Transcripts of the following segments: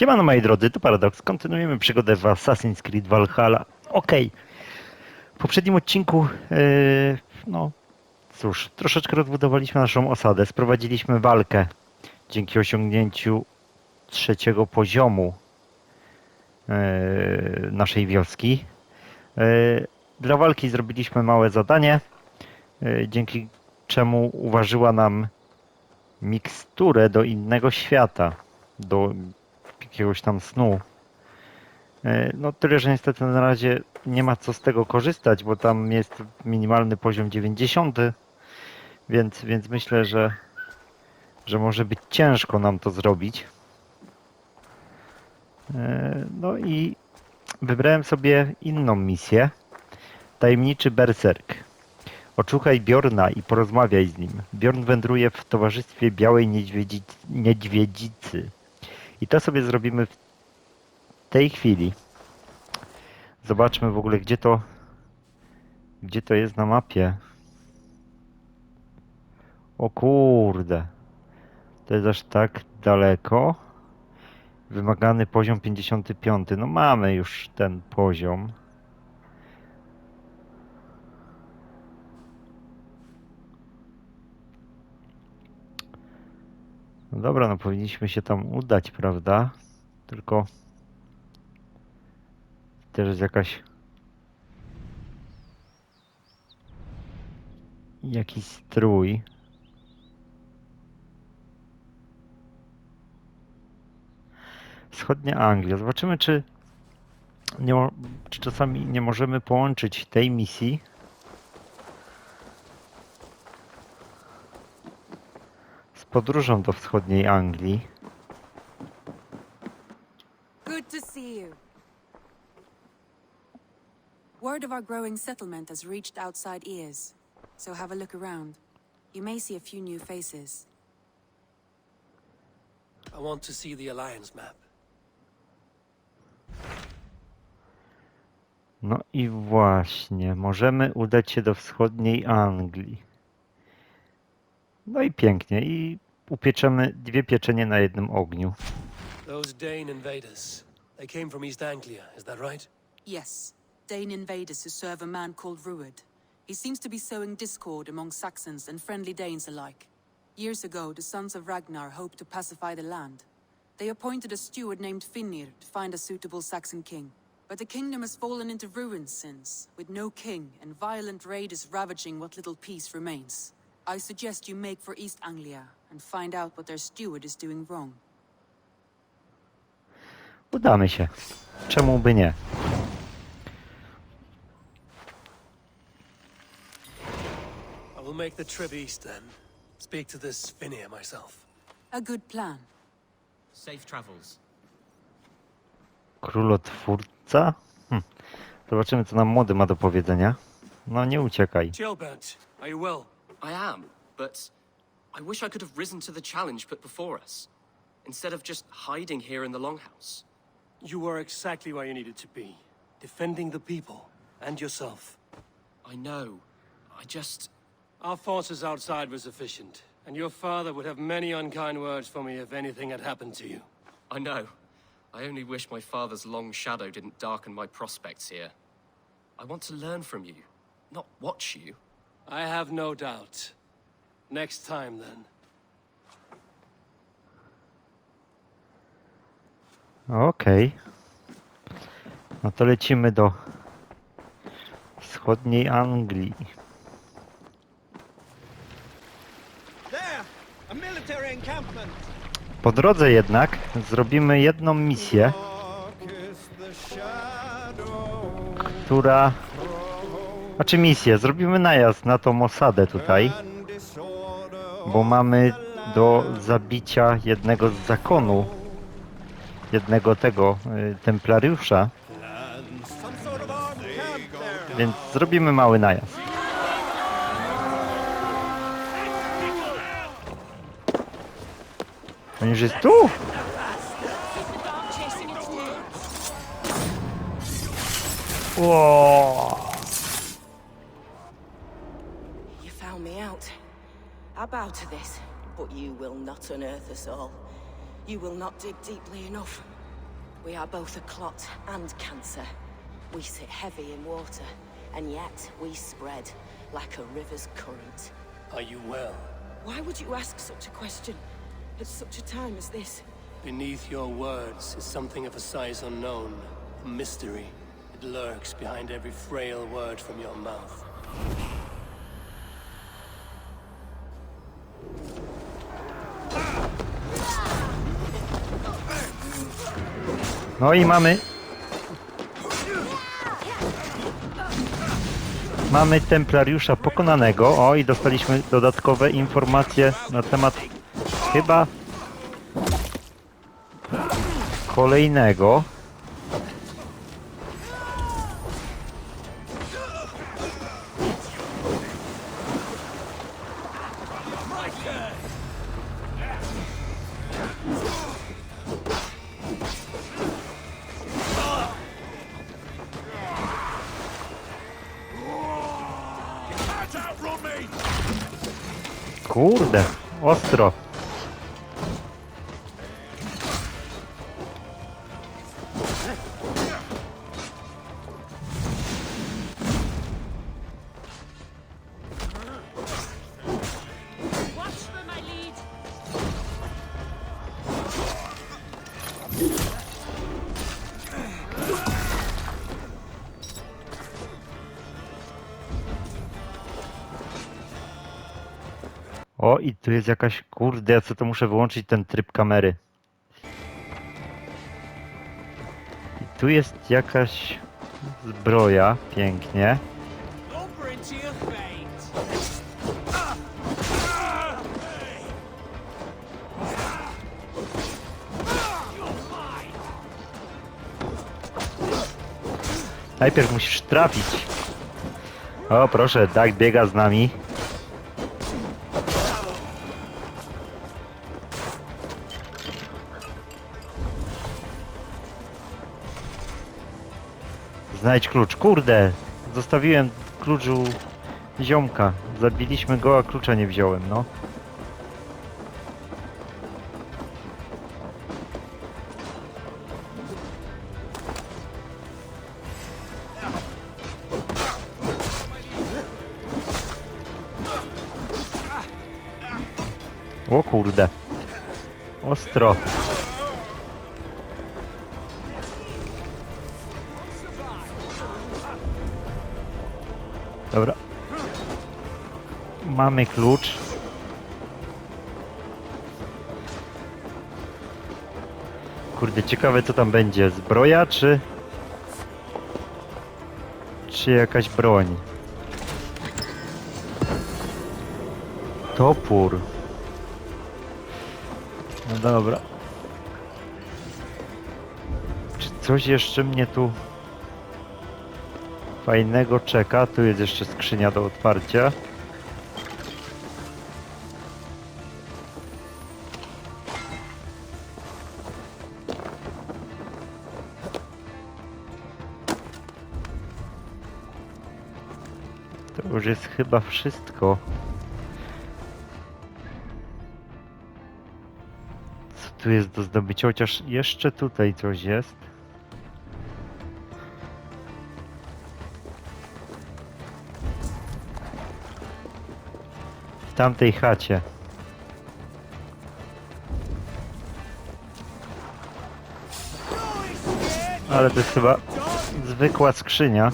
Siemano moi drodzy, to Paradox. Kontynuujemy przygodę w Assassin's Creed Valhalla. Okej. W poprzednim odcinku, yy, no cóż, troszeczkę rozbudowaliśmy naszą osadę. Sprowadziliśmy walkę dzięki osiągnięciu trzeciego poziomu yy, naszej wioski. Yy, Dla walki zrobiliśmy małe zadanie, yy, dzięki czemu uważyła nam miksturę do innego świata, do jakiegoś tam snu. E, No tyle, że niestety na razie nie ma co z tego korzystać, bo tam jest minimalny poziom 90, więc, więc myślę, że, że może być ciężko nam to zrobić. E, No i wybrałem sobie inną misję. Tajemniczy berserk. Oczukaj Bjorna i porozmawiaj z nim. Bjorn wędruje w towarzystwie białej niedźwiedzi, niedźwiedzicy. I to sobie zrobimy w tej chwili. Zobaczmy w ogóle, gdzie to, gdzie to jest na mapie. O kurde. To jest aż tak daleko. Wymagany poziom 55. No mamy już ten poziom. No dobra, no powinniśmy się tam udać, prawda? Tylko też jest jakaś jakiś strój. Wschodnia Anglia. Zobaczymy, czy, nie, czy czasami nie możemy połączyć tej misji podróżą do wschodniej Anglii. Good to see you. Word of our growing settlement has reached outside ears, so have a look around. You may see a few new faces. I want to see the Alliance map. No i właśnie, możemy udać się do wschodniej Anglii. No i pięknie, i upieczemy dwie pieczenie na jednym ogniu. Those Dane invaders. They came from East Anglia, is that right? Yes, Dane invaders who serve a man called Ruud. He seems to be sowing discord among Saxons and friendly Danes alike. Years ago, the sons of Ragnar hoped to pacify the land. They appointed a steward named Finnir to find a suitable Saxon king. But the kingdom has fallen into ruins since, with no king and violent raiders ravaging what little peace remains. I suggest you make for East Anglia and find out what their steward is doing wrong. Udamy się. Czemu by nie? I will make the trip east then. Speak to this Finir myself. A good plan. Safe travels. Królotwórca? Hm. Zobaczymy, co nam młody ma do powiedzenia. No nie uciekaj. Gilbert, are you well? I am, but I wish I could have risen to the challenge put before us, instead of just hiding here in the Longhouse. You were exactly where you needed to be. Defending the people and yourself. I know. I just. Our forces outside were sufficient, and your father would have many unkind words for me if anything had happened to you. I know. I only wish my father's long shadow didn't darken my prospects here. I want to learn from you, not watch you. I have no doubt. Next time, then. Okej. No to lecimy do wschodniej Anglii. There! A military encampment! Po drodze jednak zrobimy jedną misję, która... Znaczy misję, zrobimy najazd na tą osadę tutaj, bo mamy do zabicia jednego z zakonu, jednego tego y, templariusza, więc zrobimy mały najazd. On już jest tu! Ło! Bow to this, but you will not unearth us all. You will not dig deeply enough. We are both a clot and cancer. We sit heavy in water, and yet we spread like a river's current. Are you well? Why would you ask such a question at such a time as this? Beneath your words is something of a size unknown, a mystery. It lurks behind every frail word from your mouth. No i mamy. Mamy templariusza pokonanego. O, i dostaliśmy dodatkowe informacje na temat chyba kolejnego. Kurde, ostro. Tu jest jakaś. Kurde, ja co to muszę wyłączyć ten tryb kamery. I tu jest jakaś zbroja, pięknie. Najpierw musisz trafić. O, proszę, tak biega z nami. Znajdź klucz. Kurde, zostawiłem klucz u ziomka. Zabiliśmy go, a klucza nie wziąłem, no. O kurde. Ostro. Mamy klucz. Kurde, ciekawe co tam będzie. Zbroja czy... Czy jakaś broń? Topór. No dobra. Czy coś jeszcze mnie tu fajnego czeka? Tu jest jeszcze skrzynia do otwarcia. Chyba wszystko. Co tu jest do zdobycia? Chociaż jeszcze tutaj coś jest. W tamtej chacie. Ale to jest chyba zwykła skrzynia.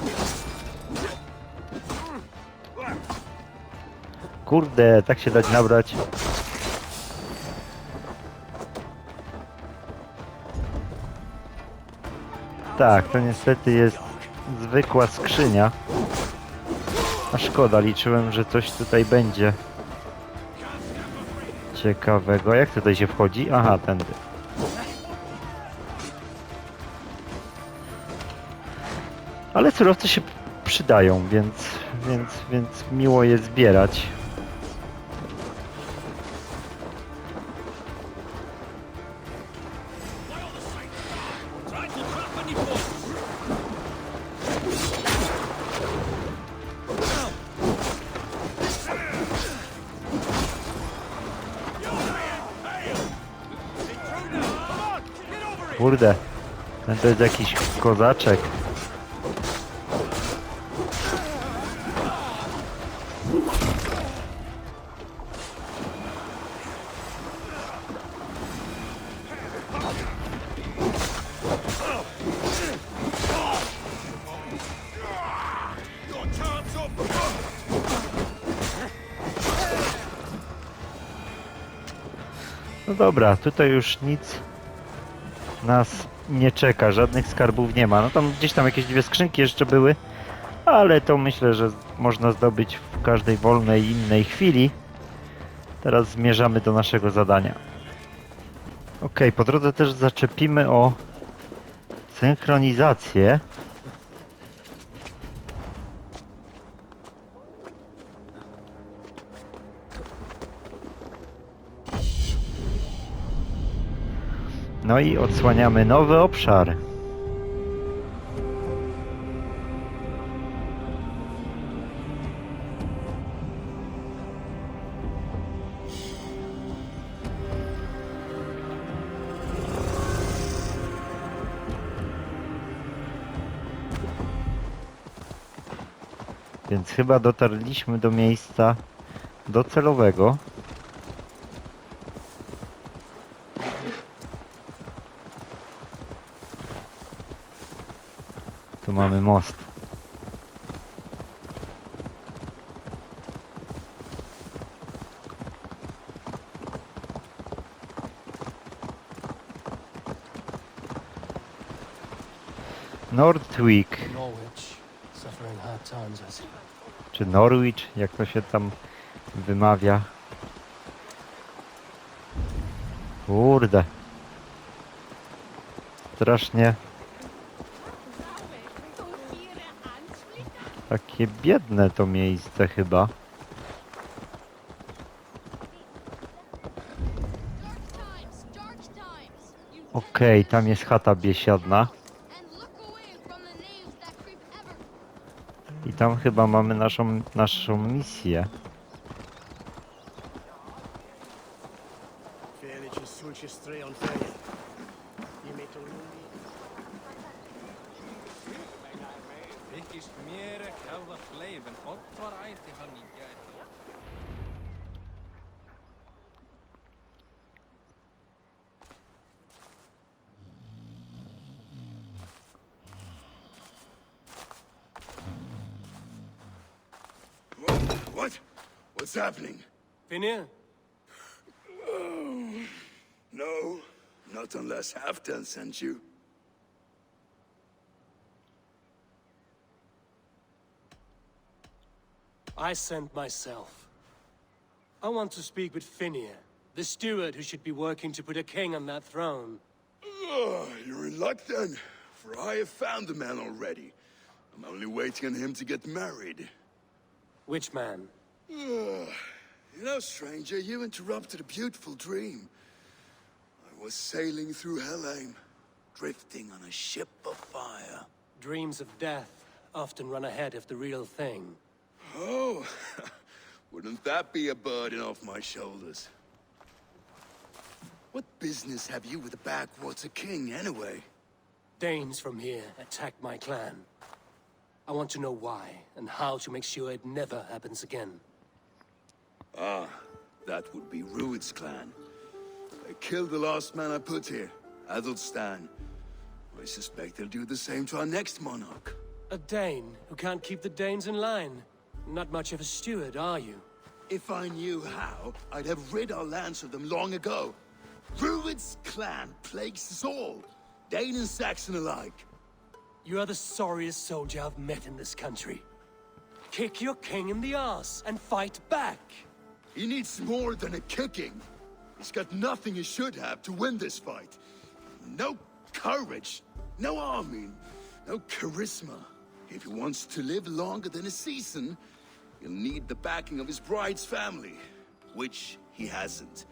Kurde, tak się dać nabrać. Tak, to niestety jest zwykła skrzynia. A szkoda, liczyłem, że coś tutaj będzie ciekawego. Jak tutaj się wchodzi? Aha, tędy. Ale surowce się przydają, więc, więc, więc miło je zbierać. Kurde. Ten to jest jakiś kozaczek. No dobra, tutaj już nic nas nie czeka, żadnych skarbów nie ma. No tam gdzieś tam jakieś dwie skrzynki jeszcze były, ale to myślę, że można zdobyć w każdej wolnej innej chwili. Teraz zmierzamy do naszego zadania. Ok, po drodze też zaczepimy o synchronizację. No i odsłaniamy nowy obszar. Więc chyba dotarliśmy do miejsca docelowego. Mamy most. Nordwick, czy Norwich, jak to się tam wymawia. Kurde. Strasznie takie biedne to miejsce chyba. Okej, tam jest chata biesiadna. I tam chyba mamy naszą, naszą misję. Þykist mér er ekki á það fleif en Oddvar ætti hann í gæti. What? What's happening? Finir, oh, No, not unless Halfdan sent you. I sent myself. I want to speak with Finir, the steward who should be working to put a king on that throne. Oh, you're in luck then, for I have found the man already. I'm only waiting on him to get married. Which man? Ugh. You know, stranger, you interrupted a beautiful dream. I was sailing through Helheim, drifting on a ship of fire. Dreams of death often run ahead of the real thing. Oh, wouldn't that be a burden off my shoulders? What business have you with the backwater king, anyway? Danes from here attacked my clan. I want to know why and how to make sure it never happens again. Ah, that would be Rued's clan. They killed the last man I put here, Adelstan. I suspect they'll do the same to our next monarch. A Dane who can't keep the Danes in line. Not much of a steward, are you? If I knew how, I'd have rid our lands of them long ago. Rued's clan plagues us all, Dane and Saxon alike. You are the sorriest soldier I've met in this country. Kick your king in the ass and fight back. He needs more than a kicking. He's got nothing he should have to win this fight. No courage, no army, no charisma. If he wants to live longer than a season, he'll need the backing of his bride's family, which he hasn't.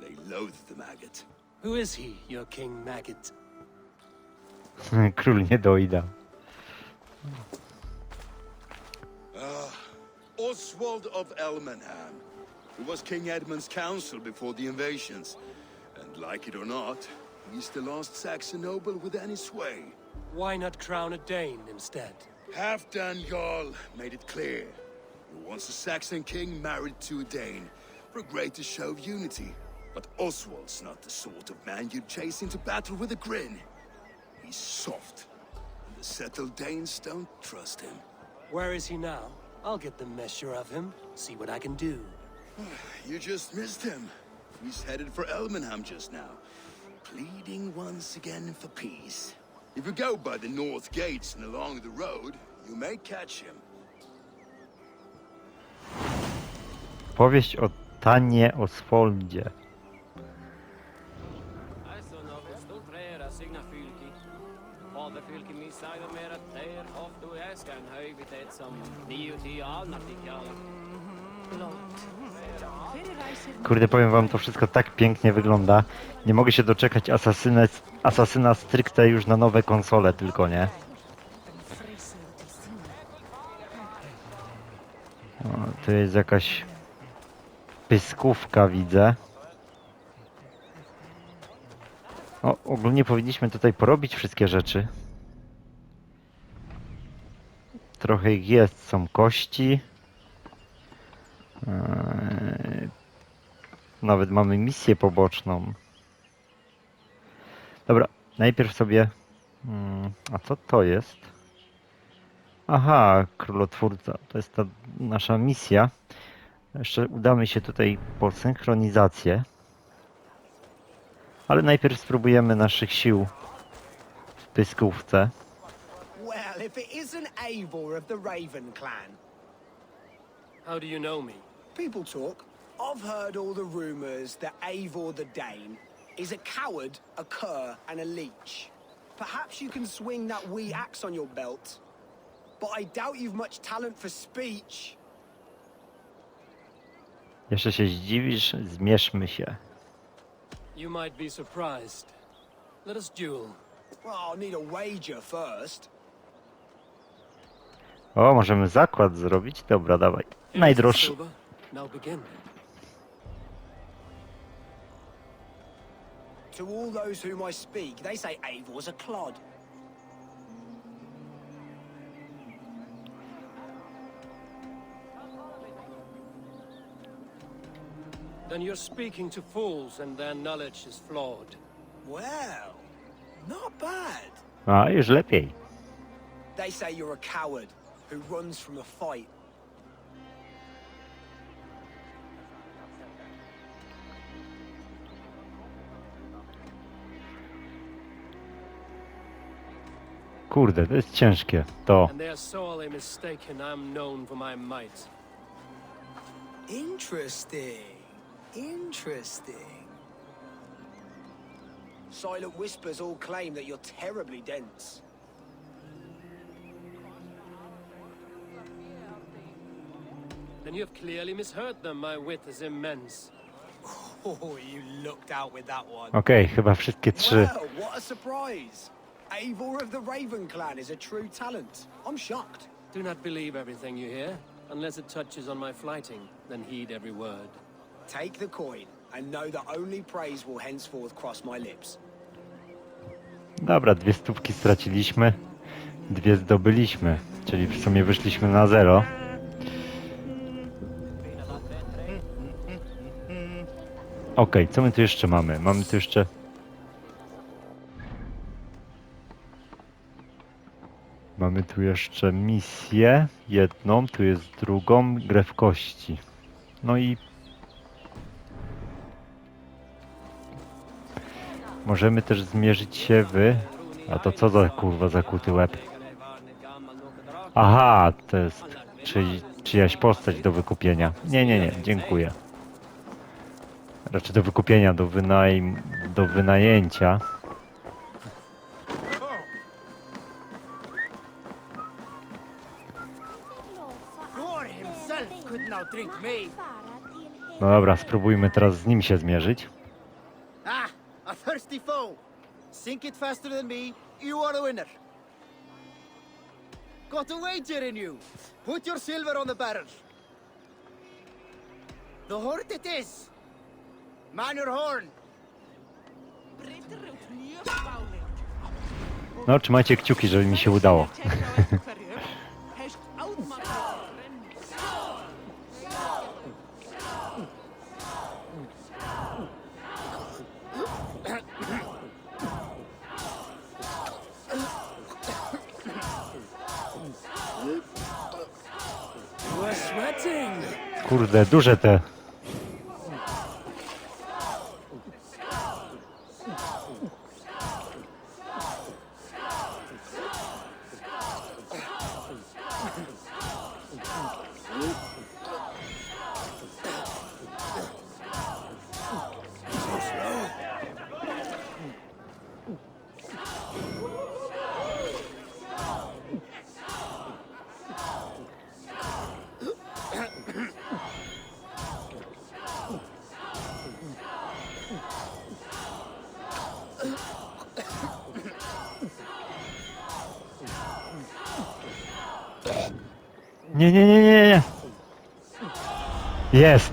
They loathe the maggot. Who is he, your king maggot? Król nie dojda. Ah, Oswald of Elmenham, who was King Edmund's counsel before the invasions. And like it or not, He's the last Saxon noble with any sway. Why not crown a Dane instead? Halfdan Jarl made it clear. He wants a Saxon king married to a Dane for a greater show of unity. But Oswald's not the sort of man you'd chase into battle with a grin. He's soft. And the settled Danes don't trust him. Where is he now? I'll get the measure of him, see what I can do. You just missed him. He's headed for Elmenham just now, pleading once again for peace. If you go by the north gates and along the road, you may catch him. Ti annat i kjall. Kurde, powiem wam, to wszystko tak pięknie wygląda. Nie mogę się doczekać asasyna, asasyna stricte już na nowe konsole tylko, nie? O, tu jest jakaś pyskówka, widzę. O, ogólnie powinniśmy tutaj porobić wszystkie rzeczy. Trochę ich jest, są kości. Eee, nawet mamy misję poboczną. Dobra, najpierw sobie. Mm, a co to jest? Aha, królotwórca. To jest ta nasza misja. Jeszcze udamy się tutaj po synchronizację. Ale najpierw spróbujemy naszych sił w pyskówce. Well, if it isn't Eivor of the Raven clan. How do you know me? People talk. I've heard all the rumors that Eivor the Dane is a coward, a cur, and a leech. Perhaps you can swing that wee axe on your belt. But I doubt you've much talent for speech. Jeszcze się zdziwisz, zmierzmy się. You might be surprised. Let us duel. Well, I'll need a wager first. O, możemy zakład zrobić? Dobra, dawaj. Najdroższy. silver. Now begin. To all those whom I speak, they say Eivor's a clod. Then you're speaking to fools and their knowledge is flawed. Well, not bad. Ah, a, już lepiej. They say you're a coward who runs from a fight. Kurde, to jest ciężkie. To. And they're sorely mistaken I'm known for my might. Interesting. Interesting. Silent whispers all claim that you're terribly dense. Then you have clearly misheard them. My wit is immense. Oh, you looked out with that one. Okej, chyba wszystkie trzy. Well, what a surprise. Eivor of the Raven clan is a true talent. I'm shocked. Do not believe everything you hear. Unless it touches on my flighting, then heed every word. Take the coin and know that only praise will henceforth cross my lips. Dobra, dwie stówki straciliśmy. Dwie zdobyliśmy. Czyli w sumie wyszliśmy na zero. Okej, co my tu jeszcze mamy? Mamy tu jeszcze... Mamy tu jeszcze misję jedną, tu jest drugą, grę w kości. No i możemy też zmierzyć się w... A to co za kurwa zakuty łeb? Aha, to jest czyj, czyjaś postać do wykupienia. Nie, nie, nie, dziękuję. Raczej do wykupienia, do, wynajm, do wynajęcia. No dobra, spróbujmy teraz z nim się zmierzyć. Sink it faster than me, you are the winner. Got a wager in you. Put your silver on the barrel. The hort it is. Man your horn. No, trzymajcie kciuki, żeby mi się udało. Kurde, duże te. Nie, nie, nie, nie, nie. Jest.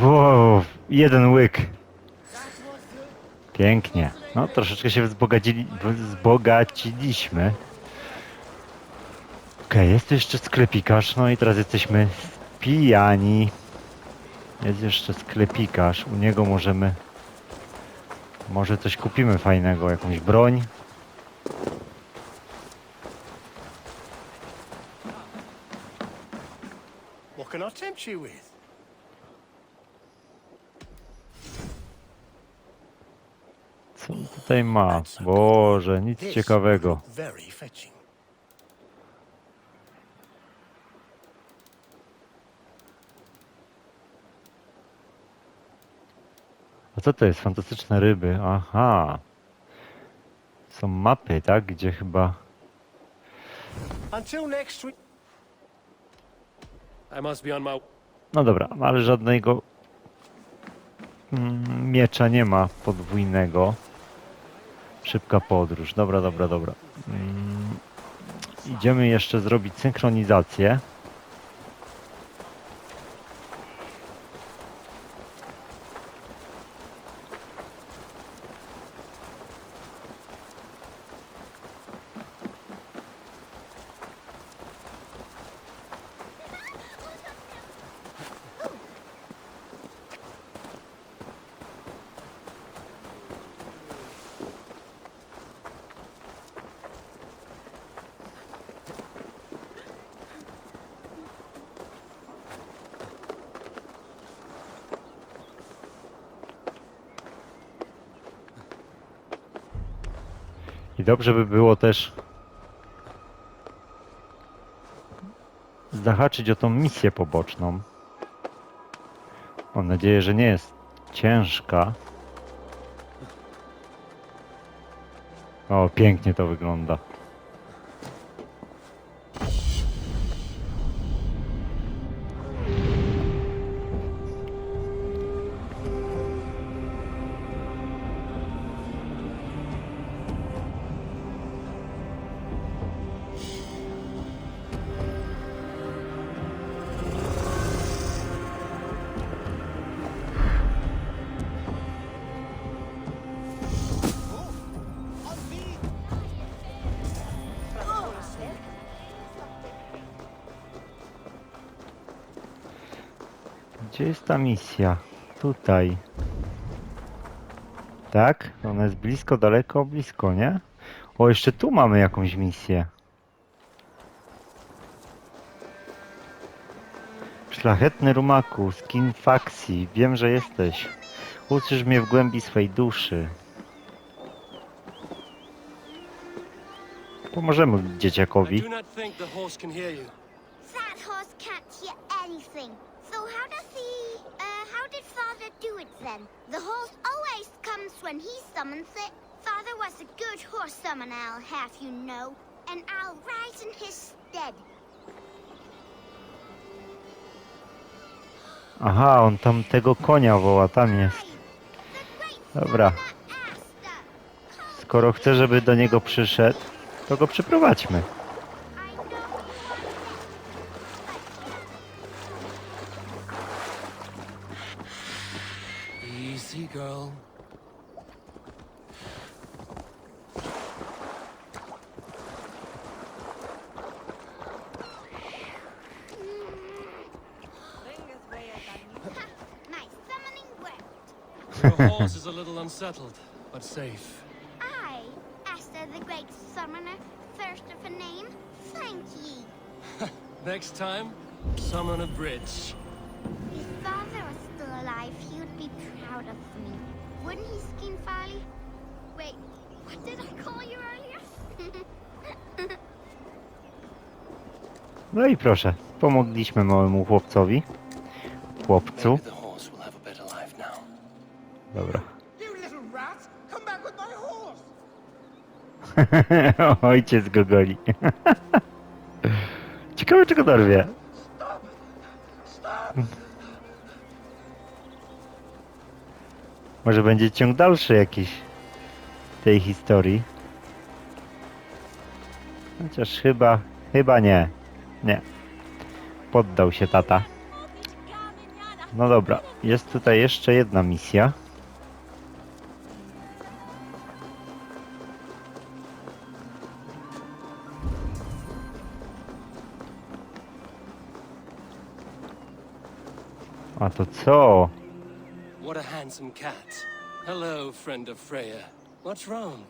Wow, jeden łyk. Pięknie. No, troszeczkę się wzbogacili, wzbogaciliśmy. Okej, jest tu jeszcze sklepikarz, no i teraz jesteśmy pijani. Jest jeszcze sklepikarz, u niego możemy... Może coś kupimy fajnego, jakąś broń. What you with? Co on tutaj ma? Boże, nic This ciekawego. look Very fetching. A co to jest? Fantastyczne ryby. Aha. Są mapy, tak? Gdzie chyba... Until next week. I must be on my. No dobra, ale żadnego mm, miecza nie ma podwójnego. Szybka podróż. Dobra, dobra, dobra. Mm, idziemy jeszcze zrobić synchronizację. I dobrze by było też zahaczyć o tą misję poboczną. Mam nadzieję, że nie jest ciężka. O, pięknie to wygląda. Gdzie jest ta misja? Tutaj. Tak? Ona jest blisko, daleko, blisko, nie? O, jeszcze tu mamy jakąś misję. Szlachetny rumaku, skin fakcji, wiem, że jesteś. Usłysz mnie w głębi swej duszy. Pomożemy I dzieciakowi. do not think the horse can hear you. That horse can't hear anything. So how does he... Uh, how did Father do it then? The horse always comes when he summons it. Father was a good horse summoner, I'll have you know. And I'll in his stead. Aha, on tam tego konia woła, tam jest. Dobra. Asta. Skoro chce, żeby do niego przyszedł, to go przyprowadźmy. Unsettled, but safe. I, Esther the Great Summoner, thirst of a name, thank ye. Next time, summon a bridge. If father was still alive, he would be proud of me. Wouldn't he, Skin Farley? Wait, what did I call you earlier? No i proszę, pomogliśmy małemu chłopcowi. Chłopcu. Maybe the horse will have a better life now. Dobra. You little rat! Come back with my horse! Ojciec go goli. Ciekawe czego dorwie. Może będzie ciąg dalszy jakiś tej historii. Chociaż chyba, chyba nie. Nie. Poddał się tata. No dobra, jest tutaj jeszcze jedna misja. A to co? What a handsome cat. Hello, friend of Freya. What's wrong?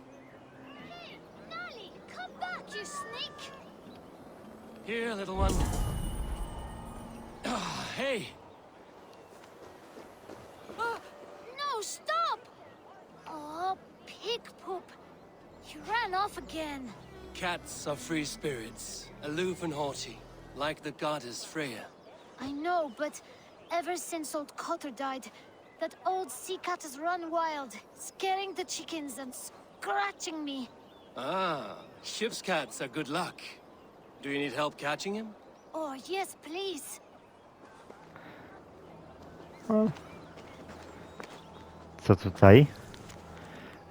Nolly, come back, you sneak! Here, little one. Ah, hey! No, stop! Oh, pig poop. You ran off again. Cats are free spirits, aloof and haughty, like the goddess Freya. I know, but ever since old Cotter died, that old sea cat has run wild, scaring the chickens and scratching me. Ah, ship's cats are good luck. Do you need help catching him? Oh, yes, please. Co tutaj?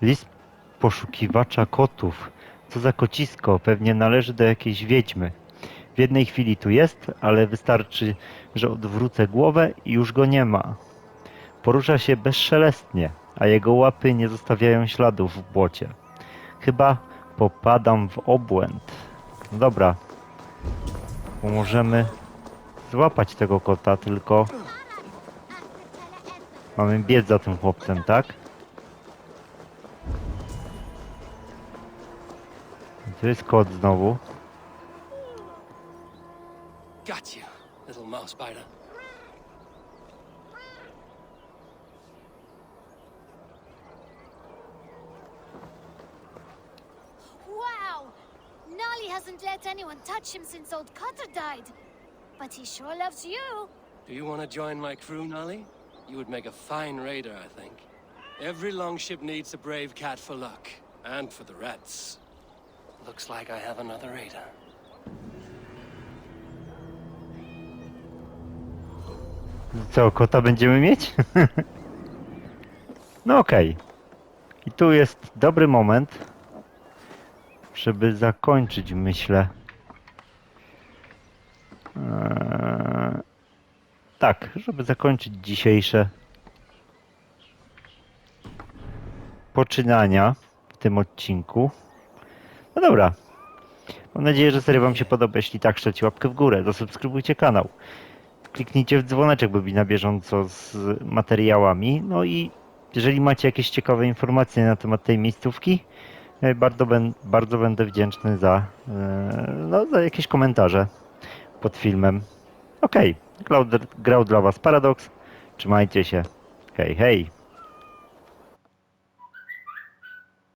List poszukiwacza kotów. Co za kocisko? Pewnie należy do jakiejś wiedźmy. W jednej chwili tu jest, ale wystarczy, że odwrócę głowę i już go nie ma. Porusza się bezszelestnie, a jego łapy nie zostawiają śladów w błocie. Chyba popadam w obłęd. Dobra. Pomożemy złapać tego kota, tylko mamy biec za tym chłopcem, tak? To jest kot znowu. Got you, mouse spider. Wow! Nolly hasn't let anyone touch him since old Cotter died. But he sure loves you. Do you want to join my crew, Nolly? You would make a fine raider, I think. Every longship needs a brave cat for luck, and for the rats. Looks like I have another raider. Co, kota będziemy mieć? no okej. I tu jest dobry moment, żeby zakończyć, myślę. Eee, tak, żeby zakończyć dzisiejsze poczynania w tym odcinku. No dobra. Mam nadzieję, że seria Wam się podoba. Jeśli tak, szczercie łapkę w górę, zasubskrybujcie kanał kliknijcie w dzwoneczek, by być na bieżąco z materiałami. No i jeżeli macie jakieś ciekawe informacje na temat tej miejscówki, e, bardzo, ben, bardzo będę wdzięczny za, e, no, za jakieś komentarze pod filmem. Okej, grał, grał dla Was Paradox. Trzymajcie się. Hej, hej.